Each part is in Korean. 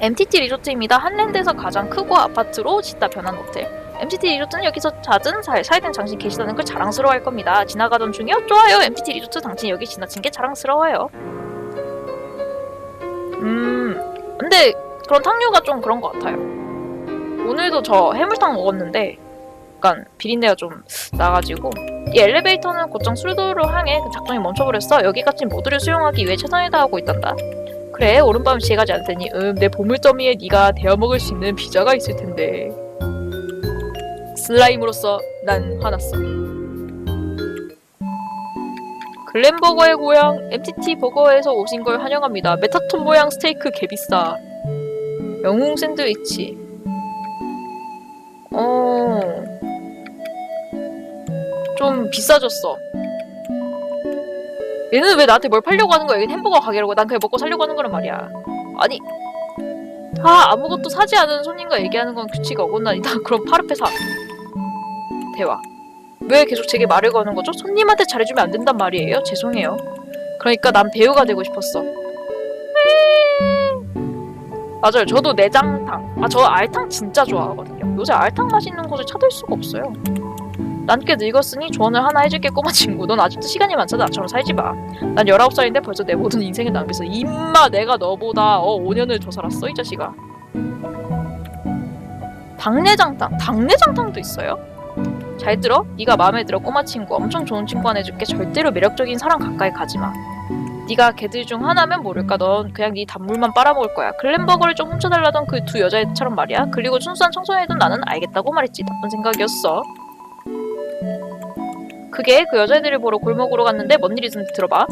MTT 리조트입니다. 한랜드에서 가장 크고 아파트로 짓다 변한 호텔. MTT 리조트는 여기서 잦은 살, 살된 당신 계시다는 걸 자랑스러워할 겁니다. 지나가던 중이요? 좋아요. MTT 리조트 당신 여기 지나친 게 자랑스러워요. 음, 근데 그런 탕류가 좀 그런 것 같아요. 오늘도 저 해물탕 먹었는데 약간 비린내가 좀 나가지고 이 엘리베이터는 곧장 술도로 향해 그 작동이 멈춰버렸어. 여기까지 모두를 수용하기 위해 최선을 다하고 있단다. 그래 오른밤 지혜가지 않을 테니 음내 보물더미에 네가 데워먹을 수 있는 피자가 있을 텐데. 슬라임으로서 난 화났어. 글램버거의 고향 MTT 버거에서 오신 걸 환영합니다. 메타톤 모양 스테이크 개비싸. 영웅 샌드위치. 어 좀 비싸졌어 얘는 왜 나한테 뭘 팔려고 하는 거야? 여긴 햄버거 가게라고 난 그냥 먹고 살려고 하는 거란 말이야. 아니, 아 아무것도 사지 않은 손님과 얘기하는 건 규칙이 어긋나니다. 그럼 파르페 사. 대화. 왜 계속 제게 말을 거는 거죠? 손님한테 잘해주면 안 된단 말이에요. 죄송해요. 그러니까 난 배우가 되고 싶었어. 맞아요. 저도 내장탕. 아, 저 알탕 진짜 좋아하거든요. 요새 알탕 맛있는 곳을 찾을 수가 없어요. 난 꽤 늙었으니 조언을 하나 해줄게 꼬마 친구. 넌 아직도 시간이 많잖아. 나처럼 살지 마난 19살인데 벌써 내 모든 인생을 낭비했어 임마 내가 너보다 어 5년을 더 살았어 이 자식아. 당내장탕 당내장탕도 있어요? 잘 들어? 네가 마음에 들어 꼬마 친구. 엄청 좋은 친구 하나 해줄게. 절대로 매력적인 사람 가까이 가지마. 네가 걔들 중 하나면 모를까? 넌 그냥 네 단물만 빨아먹을 거야. 글램버거를 좀 훔쳐달라던 그 두 여자애처럼 말이야. 그리고 순수한 청소년이던 나는 알겠다고 말했지. 나쁜 생각이었어 그게 그 여자애들을 보러 골목으로 갔는데 뭔 일이 있었는지 들어봐.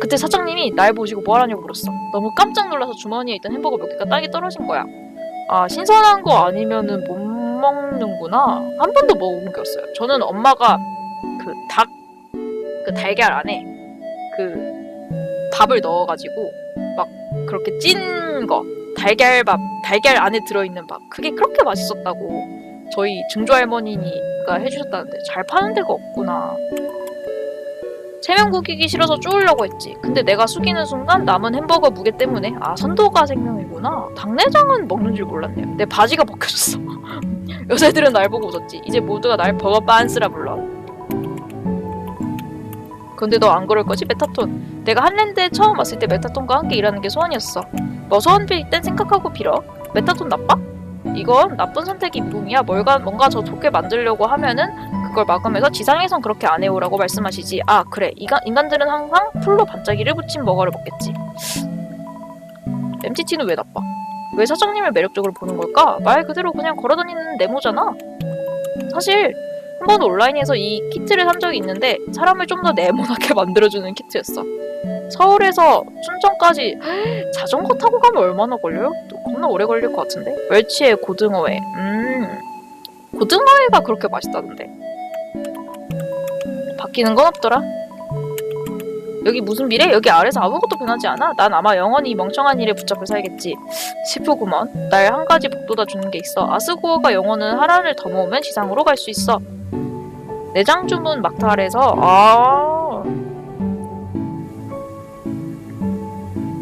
그때 사장님이 날 보시고 뭐하냐고 물었어. 너무 깜짝 놀라서 주머니에 있던 햄버거 몇 개가 땅에 떨어진 거야. 아 신선한 거 아니면은 못 먹는구나. 한 번도 먹어본 게 없어요. 저는 엄마가 그 닭 그 달걀 안에 그 밥을 넣어가지고 막 그렇게 찐 거 달걀밥 달걀 안에 들어있는 밥 그게 그렇게 맛있었다고 저희 증조 할머니 가 해주셨다는데 잘 파는 데가 없구나. 구기기 싫어서 쪼으려고 했지. 근데 내가 숙이는 순간 남은 햄버거 무게 때문에 아 선도가 생명이구나. 당내장은 먹는 줄 몰랐네요. 내 바지가 벗겨졌어. 여자애들은 날 보고 웃었지. 이제 모두가 날 버거 빤스라 불러. 근데 너 안 그럴 거지 메타톤. 내가 한랜드에 처음 왔을 때 메타톤과 함께 일하는 게 소원이었어. 뭐 소원 빌땐 생각하고 빌어. 메타톤 나빠? 이건 나쁜 선택이 무음이야. 뭔가 뭔가 더 좋게 만들려고 하면은 그걸 막으면서 지상에선 그렇게 안 해오라고 말씀하시지. 아 그래. 인간 인간들은 항상 풀로 반짝이를 붙인 버거를 먹겠지. MTT는 왜 나빠? 왜 사장님을 매력적으로 보는 걸까? 말 그대로 그냥 걸어다니는 네모잖아. 사실 한 번 온라인에서 이 키트를 산 적이 있는데 사람을 좀 더 네모나게 만들어주는 키트였어. 서울에서 춘천까지 자전거 타고 가면 얼마나 걸려요? 또 겁나 오래 걸릴 것 같은데? 멸치에 고등어회. 음, 고등어회가 그렇게 맛있다던데. 바뀌는 건 없더라. 여기 무슨 미래? 여기 아래서 아무것도 변하지 않아? 난 아마 영원히 이 멍청한 일에 붙잡혀 살겠지. 싶으구먼. 날 한 가지 복도다 주는 게 있어. 아스고어가 영혼은 하나를 더 모으면 지상으로 갈 수 있어. 내장 주문 막탈에서 아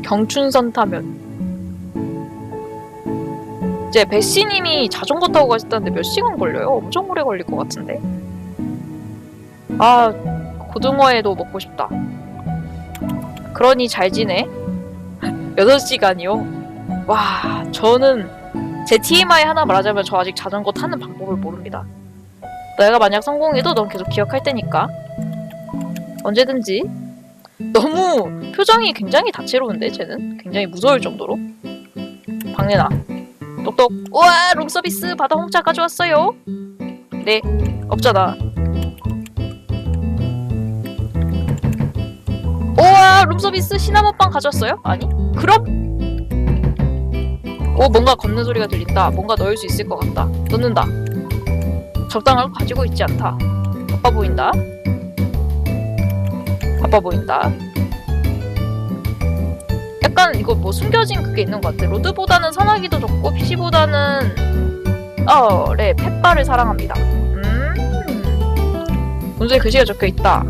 경춘선 타면 이제 베시님이 자전거 타고 가셨다는데 몇 시간 걸려요? 엄청 오래 걸릴 것 같은데. 아 고등어회도 먹고 싶다. 그러니 잘 지내. 6시간이요? 와 저는 제 TMI 하나 말하자면 저 아직 자전거 타는 방법을 모릅니다. 내가 만약 성공해도 넌 계속 기억할 테니까. 언제든지. 너무 표정이 굉장히 다채로운데 쟤는? 굉장히 무서울 정도로. 박내나 똑똑. 우와 룸서비스 바다 홍차 가져왔어요. 네 없잖아. 우와 룸서비스 시나몬빵 가져왔어요? 아니? 그럼? 오 뭔가 걷는 소리가 들린다. 뭔가 넣을 수 있을 것 같다. 넣는다. 적당한 걸 가지고 있지 않다. 바빠 보인다. 바빠 보인다. 약간 이거 뭐 숨겨진 그게 있는 것 같아. 로드보다는 산화기도 좋고 PC보다는 어, 네, 펫바를 사랑합니다. 음, 문서에 글씨가 적혀 있다.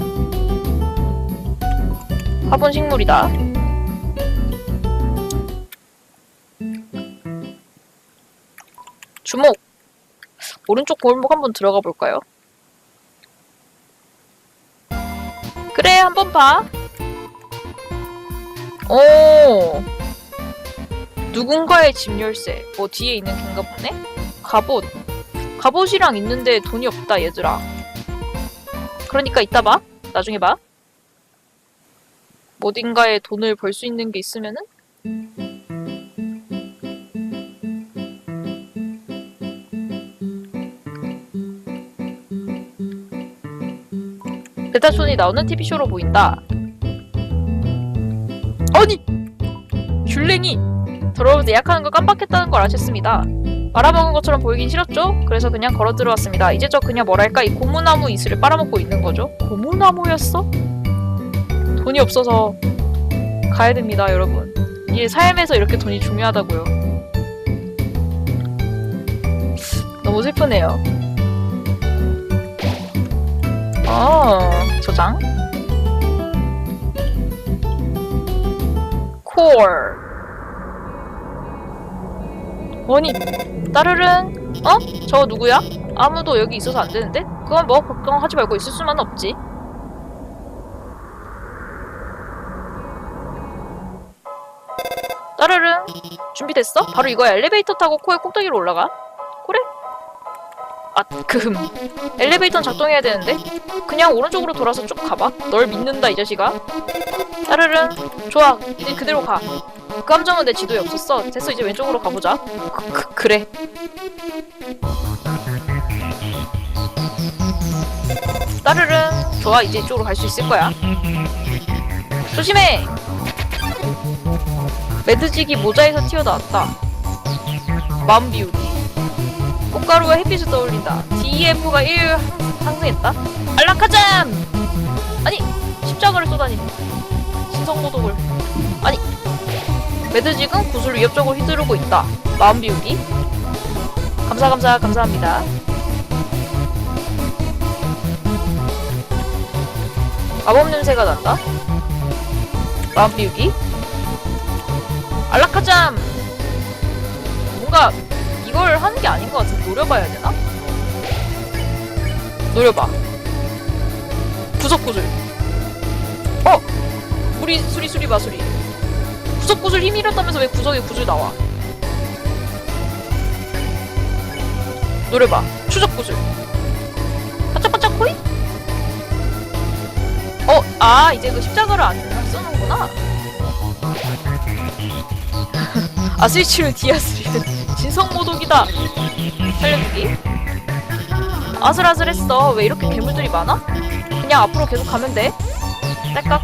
화분 식물이다. 주목! 오른쪽 골목 한번 들어가 볼까요? 그래, 한번 봐. 오! 누군가의 집 열쇠. 뭐 뒤에 있는 캔가 보네? 갑옷. 갑옷이랑 있는데 돈이 없다, 얘들아. 그러니까 이따 봐. 나중에 봐. 어딘가에 돈을 벌 수 있는 게 있으면은 베타손이 나오는 TV쇼로 보인다. 귤랭이! 더러워서 예약하는 걸 깜빡했다는 걸 아셨습니다. 말아먹은 것처럼 보이긴 싫었죠? 그래서 그냥 걸어 들어왔습니다. 이제 저 그냥 뭐랄까 이 고무나무 이슬을 빨아먹고 있는 거죠. 고무나무였어? 돈이 없어서 가야 됩니다, 여러분. 이게 삶에서 이렇게 돈이 중요하다고요. 너무 슬프네요. 어, 저장. core. 아니, 따르릉. 어? 저 누구야? 아무도 여기 있어서 안 되는데? 그건 뭐 걱정하지 말고 있을 수만 없지. 따르릉. 준비됐어? 바로 이거야. 엘리베이터 타고 코의 꼭대기로 올라가. 그래? 아, 금. 엘리베이터는 작동해야 되는데? 그냥 오른쪽으로 돌아서 쭉 가봐. 널 믿는다, 이 자식아. 따르릉. 좋아. 이제 그대로 가. 그 함정은 내 지도에 없었어. 됐어, 이제 왼쪽으로 가보자. 그, 그, 그래. 따르릉. 좋아, 이제 이쪽으로 갈 수 있을 거야. 조심해! 매드직이 모자에서 튀어나왔다. 마음 비우기. 꽃가루와 햇빛을 떠올린다. DEF가 1 상승했다. 안락하잠! 아니, 십자가를 쏘다니. 신성모독을. 아니, 매드직은 구슬을 위협적으로 휘두르고 있다. 마음 비우기. 감사, 감사, 감사합니다. 마법 냄새가 난다. 마음 비우기. 안락하잠! 뭔가 이걸 하는 게 아닌 것 같은데 노려봐야 되나? 노려봐. 구석구슬. 어! 우리 수리 수리 마수리. 구석구슬 힘 잃었다면서 왜 구석에 구슬 나와? 노려봐. 추적구슬. 반짝반짝 코인? 어, 아, 이제 그 십자가를 안 쓰는구나. 아, 스위치는 디아스리는 진성모독이다. 살려주기. 아슬아슬했어. 왜 이렇게 괴물들이 많아? 그냥 앞으로 계속 가면 돼. 딸깍.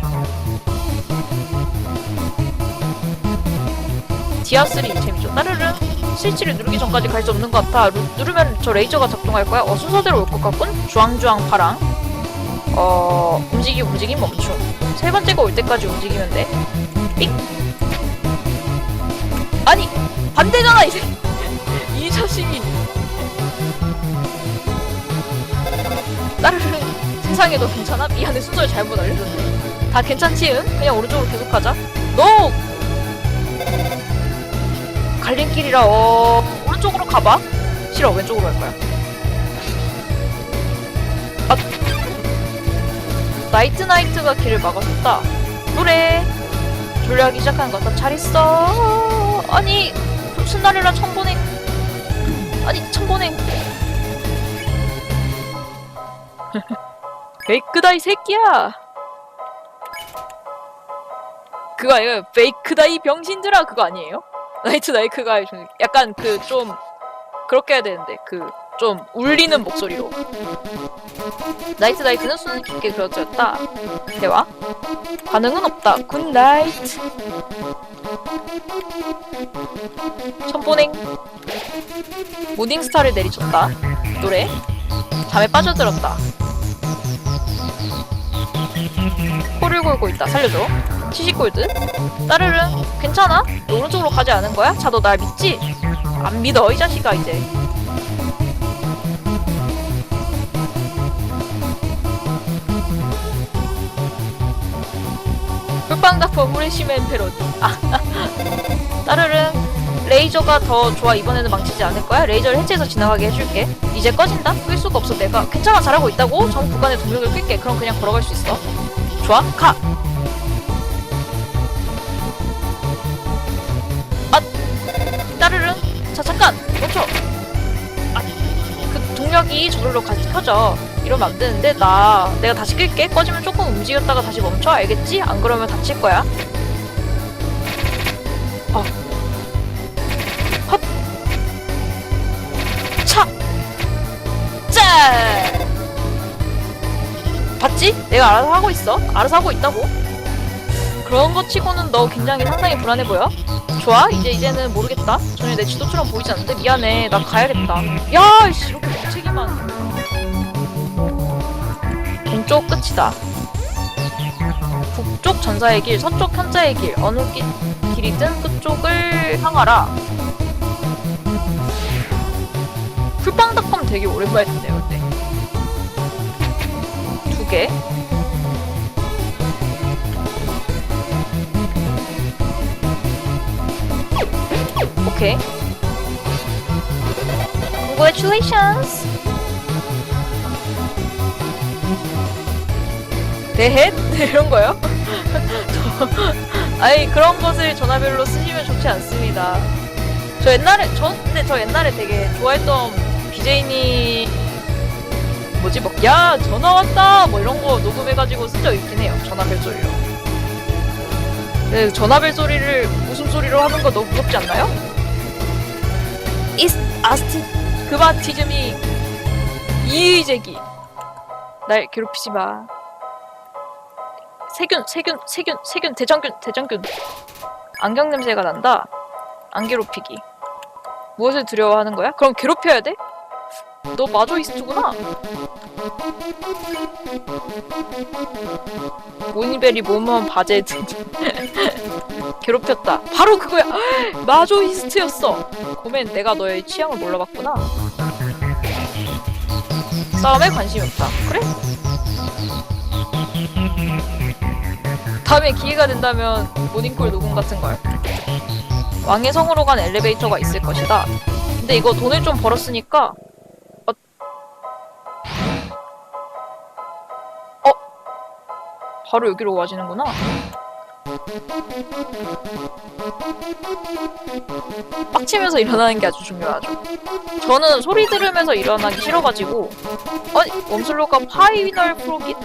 디아스리 재밌죠. 따르릉. 스위치를 누르기 전까지 갈 수 없는 것 같아. 루- 누르면 저 레이저가 작동할 거야. 어, 순서대로 올 것 같군. 주황주황 파랑. 어, 움직이 움직이 멈춤. 세 번째가 올 때까지 움직이면 돼. 삑. 아니 반대잖아 이, 새- 이 자식이. 따르릉 세상에 너 괜찮아? 미안해 순서를 잘못 알려줬네. 다 괜찮지 응? 그냥 오른쪽으로 계속 가자. 너 갈림길이라 어 오른쪽으로 가봐. 싫어 왼쪽으로 갈 거야. 아 나이트 나이트가 길을 막아줬다. 노래 졸려하기 시작하는 것 같아. 잘 있어. 아니 신나리라 천보냉. 아니 천보냉. 베이크다 이 새끼야. 그거 아니에요? 베이크다 이 병신들아 그거 아니에요? 나이트 나이크가 좀 약간 그 좀 그렇게 해야 되는데 그 좀 울리는 목소리로. 나이트 나이트는 수는 깊게 그려졌다. 대화. 반응은 없다. 굿나이트. 천보냉. 모닝스타를 내리쳤다. 노래. 잠에 빠져들었다. 코를 골고 있다. 살려줘. 70골드. 따르릉. 괜찮아? 너 오른쪽으로 가지 않은 거야? 자, 너 날 믿지? 안 믿어, 이 자식아, 이제. 닥터 후레시맨 패러디. 아, 따르릉. 레이 레이저가 더 좋아 이번에는 망치지 않을 거야 레이저를 해체해서 지나가게 해줄게 이제 꺼진다 끌 수가 없어 내가 괜찮아 잘하고 있다고 전 구간에 동력을 끌게 그럼 그냥 걸어갈 수 있어 좋아 가 이 저절로 같이 켜져 이러면 안 되는데 나 내가 다시 끌게 꺼지면 조금 움직였다가 다시 멈춰 알겠지? 안 그러면 다칠 거야 어. 헛. 차. 짤. 봤지? 내가 알아서 하고 있어. 알아서 하고 있다고. 그런 거 치고는 너 굉장히 상당히 불안해 보여. 좋아, 이제 이제는 모르겠다. 전혀 내 지도처럼 보이지 않는데 미안해. 나 가야겠다. 야, 씨, 이렇게 동쪽 끝이다. 북쪽 전사의 길, 서쪽 현자의 길, 어느 길, 길이든 끝쪽을 향하라. 풀빵닷컴 되게 오랜만에 듣네요, 근데. 두 개. 오케이. Congratulations! 대헷? 이런 거요? 아니 그런 것을 전화별로 쓰시면 좋지 않습니다. 저 옛날에 저 근데 저 옛날에 되게 좋아했던 BJ님 뭐지 막야 전화 왔다 뭐 이런 거 녹음해가지고 쓴 적 있긴 해요 전화벨 소리로. 네 전화벨 소리를 웃음 소리로 하는 거 너무 무섭지 않나요? 이스 아스티 그마티즘이 이의제기 날 괴롭히지 마. 세균, 세균, 세균, 세균, 대장균, 대장균. 안경 냄새가 난다. 안 괴롭히기. 무엇을 두려워하는 거야? 그럼 괴롭혀야 돼? 너 마조이스트구나. 모니베리 바제 등 괴롭혔다. 바로 그거야. 마조이스트였어. 고맨 내가 너의 취향을 몰라봤구나. 싸움에 관심이 없다. 그래? 다음에 기회가 된다면 모닝콜 녹음 같은 걸. 왕의 성으로 간 엘리베이터가 있을 것이다. 근데 이거 돈을 좀 벌었으니까 어, 어? 바로 여기로 와지는구나. 빡치면서 일어나는 게 아주 중요하죠. 저는 소리 들으면서 일어나기 싫어가지고 아니 웜슬로가 파이널 프로깃?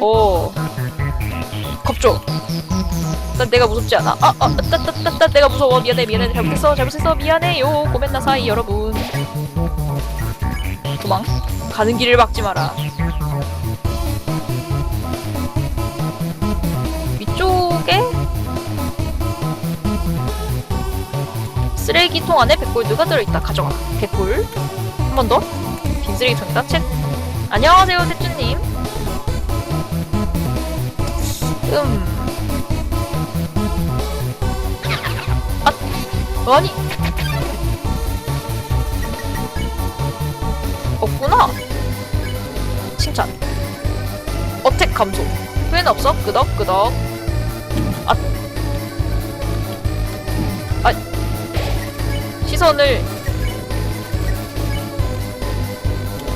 오 겁줘. 난 내가 무섭지 않아. 아, 아, 따, 따, 따, 따, 내가 무서워. 미안해 미안해. 잘못했어 잘못했어. 미안해요. 고멘 나사이 여러분. 도망. 가는 길을 막지 마라 쓰레기통 안에 100골드가 들어있다. 가져가. 100골. 한 번 더. 빈 쓰레기통이다 책 안녕하세요 세쭈님. 음. 아, 아니. 없구나. 칭찬. 어택 감소. 후회는 없어? 끄덕끄덕 시선을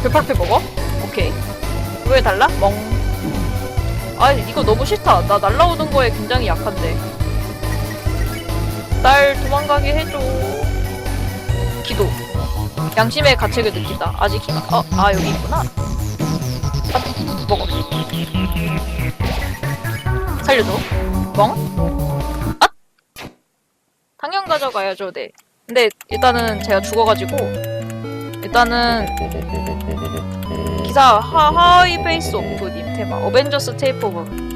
별팔패 먹어? 오케이. 왜 달라? 멍. 아 이거 너무 싫다. 나 날라오는 거에 굉장히 약한데. 날 도망가게 해줘. 기도. 양심의 가책을 느낀다. 아직 희망 어, 아 여기 있구나. 아, 먹어. 살려줘. 멍? 아! 당연 가져가야죠 네 근데 일단은 제가 죽어가지고 일단은 기사 하, 하이 페이스 오프 님 테마 어벤져스 테이프 오브